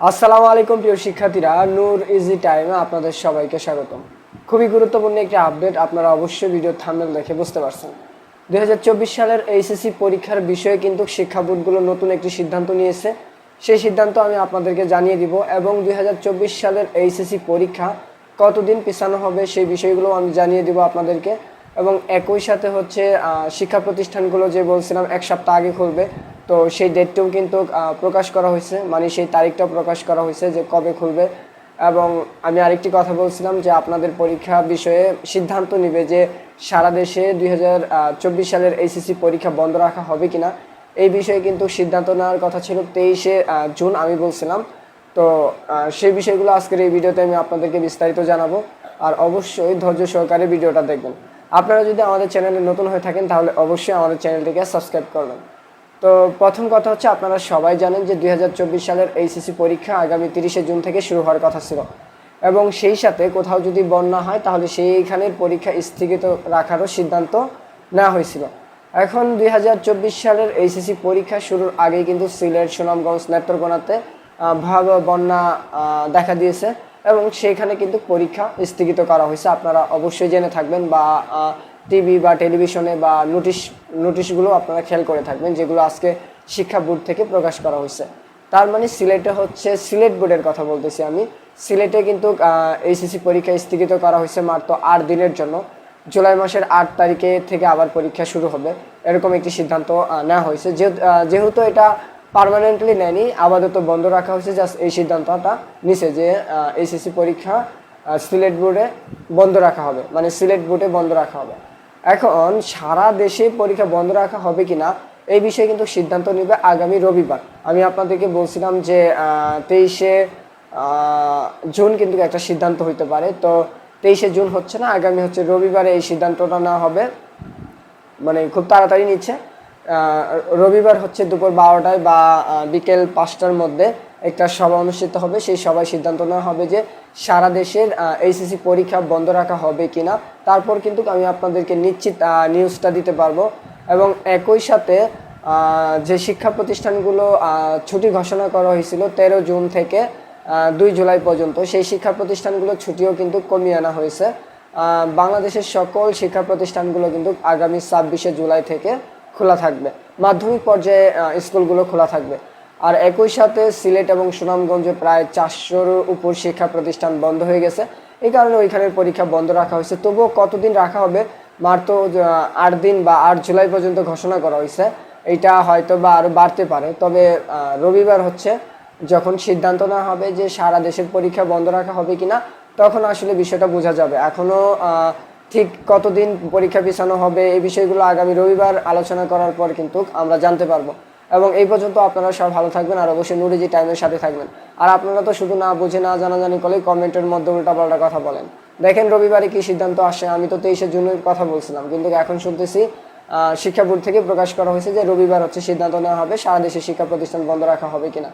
আসসালামু আলাইকুম প্রিয় শিক্ষার্থীরা, নূর ইজি টাইমে আপনাদের সবাইকে স্বাগতম। খুবই গুরুত্বপূর্ণ একটি আপডেট আপনারা অবশ্যই ভিডিও থাম্বনেল দেখে বুঝতে পারছেন। দুই হাজার চব্বিশ সালের এইচএসসি পরীক্ষার বিষয়ে কিন্তু শিক্ষা বোর্ডগুলো নতুন একটি সিদ্ধান্ত নিয়েছে। সেই সিদ্ধান্ত আমি আপনাদেরকে জানিয়ে দিব এবং দুই হাজার চব্বিশ সালের এইচএসসি পরীক্ষা কতদিন পিছানো হবে সেই বিষয়গুলো আমি জানিয়ে দিব আপনাদেরকে। এবং একই সাথে হচ্ছে শিক্ষা প্রতিষ্ঠানগুলো যে বলছিলাম, এক সপ্তাহ আগে খুলবে। তো সেই ডেটটাও কিন্তু প্রকাশ করা হয়েছে মানে সেই তারিখটাও প্রকাশ করা হয়েছে যে কবে খুলবে। এবং আমি আরেকটি কথা বলছিলাম যে আপনাদের পরীক্ষা বিষয়ে সিদ্ধান্ত নেবে যে সারা দেশে দুই হাজার চব্বিশ সালের এইচএসসি পরীক্ষা বন্ধ রাখা হবে কিনা। এই বিষয়ে কিন্তু সিদ্ধান্ত নেওয়ার কথা ছিল তেইশে জুন, আমি বলছিলাম। তো সেই বিষয়গুলো আজকের এই ভিডিওতে আমি আপনাদেরকে বিস্তারিত জানাব। আর অবশ্যই ধৈর্য সহকারে ভিডিওটা দেখবেন। আপনারা যদি আমাদের চ্যানেলে নতুন হয়ে থাকেন, তাহলে অবশ্যই আমাদের চ্যানেলটিকে সাবস্ক্রাইব করবেন। তো প্রথম কথা হচ্ছে আপনারা সবাই জানেন যে দুই হাজার চব্বিশ সালের এইচএসি পরীক্ষা আগামী তিরিশে জুন থেকে শুরু হওয়ার কথা ছিল। এবং সেই সাথে কোথাও যদি বন্যা হয়, তাহলে সেইখানের পরীক্ষা স্থগিত রাখারও সিদ্ধান্ত নেওয়া হয়েছিল। এখন দুই হাজার চব্বিশ সালের এইচএসসি পরীক্ষা শুরুর আগেই কিন্তু সিলেট, সুনামগঞ্জ, নেত্রকোনাতে ভয়াবহ বন্যা দেখা দিয়েছে। এবং সেখানে কিন্তু পরীক্ষা স্থগিত করা হয়েছে। আপনারা অবশ্যই জেনে থাকবেন বা টিভি বা টেলিভিশনে বা নোটিশ, নোটিশগুলো আপনারা খেয়াল করে থাকবেন, যেগুলো আজকে শিক্ষা বোর্ড থেকে প্রকাশ করা হয়েছে। তার মানে সিলেটে হচ্ছে, সিলেট বোর্ডের কথা বলতেছি আমি। সিলেটে কিন্তু এইচএসসি পরীক্ষা স্থগিত করা হয়েছে মাত্র আট দিনের জন্য। জুলাই মাসের আট তারিখে থেকে আবার পরীক্ষা শুরু হবে, এরকম একটি সিদ্ধান্ত নেওয়া হয়েছে। যেহেতু এটা পার্মানেন্টলি নেয়নি, আপাতত বন্ধ রাখা হয়েছে, জাস্ট এই সিদ্ধান্তটা নিছে যে এইচএসসি পরীক্ষা সিলেট বোর্ডে বন্ধ রাখা হবে মানে সিলেট বোর্ডে বন্ধ রাখা হবে। এখন সারা দেশে পরীক্ষা বন্ধ রাখা হবে কিনা, এই বিষয়ে কিন্তু সিদ্ধান্ত নেবে আগামী রবিবার। আমি আপনাদেরকে বলছিলাম যে তেইশে জুন কিন্তু একটা সিদ্ধান্ত হইতে পারে। তো তেইশে জুন হচ্ছে না, আগামী হচ্ছে রবিবারে এই সিদ্ধান্তটা নেওয়া হবে। মানে খুব তাড়াতাড়ি নিচ্ছে। রবিবার হচ্ছে দুপুর বারোটায় বা বিকেল পাঁচটার মধ্যে। একটা সভা অনুষ্ঠিত হবে। সেই সভায় সিদ্ধান্ত নেওয়া হবে যে সারা দেশের এইচএসসি পরীক্ষা বন্ধ রাখা হবে কিনা। তারপর কিন্তু আমি আপনাদেরকে নিশ্চিত নিউজটা দিতে পারব। এবং একই সাথে যে শিক্ষা প্রতিষ্ঠানগুলো ছুটি ঘোষণা করা হয়েছিল তেরো জুন থেকে দুই জুলাই পর্যন্ত, সেই শিক্ষা প্রতিষ্ঠানগুলো ছুটিও কিন্তু কমিয়ে আনা হয়েছে। বাংলাদেশের সকল শিক্ষা প্রতিষ্ঠানগুলো কিন্তু আগামী ছাব্বিশে জুলাই থেকে খোলা থাকবে। মাধ্যমিক পর্যায়ে স্কুলগুলো খোলা থাকবে। আর একই সাথে সিলেট এবং সুনামগঞ্জে প্রায় চারশোর উপর শিক্ষা প্রতিষ্ঠান বন্ধ হয়ে গেছে। এই কারণে ওইখানের পরীক্ষা বন্ধ রাখা হয়েছে। তবুও কতদিন রাখা হবে মাত্র আট দিন বা আট জুলাই পর্যন্ত ঘোষণা করা হয়েছে। এটা হয়তো বা আরও বাড়তে পারে। তবে রবিবার হচ্ছে যখন সিদ্ধান্ত নেওয়া হবে যে সারা দেশের পরীক্ষা বন্ধ রাখা হবে কিনা, তখন আসলে বিষয়টা বোঝা যাবে। এখনও ঠিক কতদিন পরীক্ষা পিছানো হবে এই বিষয়গুলো আগামী রবিবার আলোচনা করার পর কিন্তু আমরা জানতে পারব। এবং এই পর্যন্ত আপনারা সব ভালো থাকবেন আর অবশ্যই নুরিজি টাইমের সাথে থাকবেন। আর আপনারা তো শুধু না বুঝে না জানাজানি করলেই কমেন্টের মধ্যে উল্টাপাল্টা কথা বলেন। দেখেন রবিবারে কি সিদ্ধান্ত আসে আমি তো তেইশে জুনের কথা বলছিলাম, কিন্তু এখন শুনতেছি শিক্ষা বোর্ড থেকে প্রকাশ করা হয়েছে যে রবিবার হচ্ছে সিদ্ধান্ত নেওয়া হবে, সারা দেশে শিক্ষা প্রতিষ্ঠান বন্ধ রাখা হবে কিনা।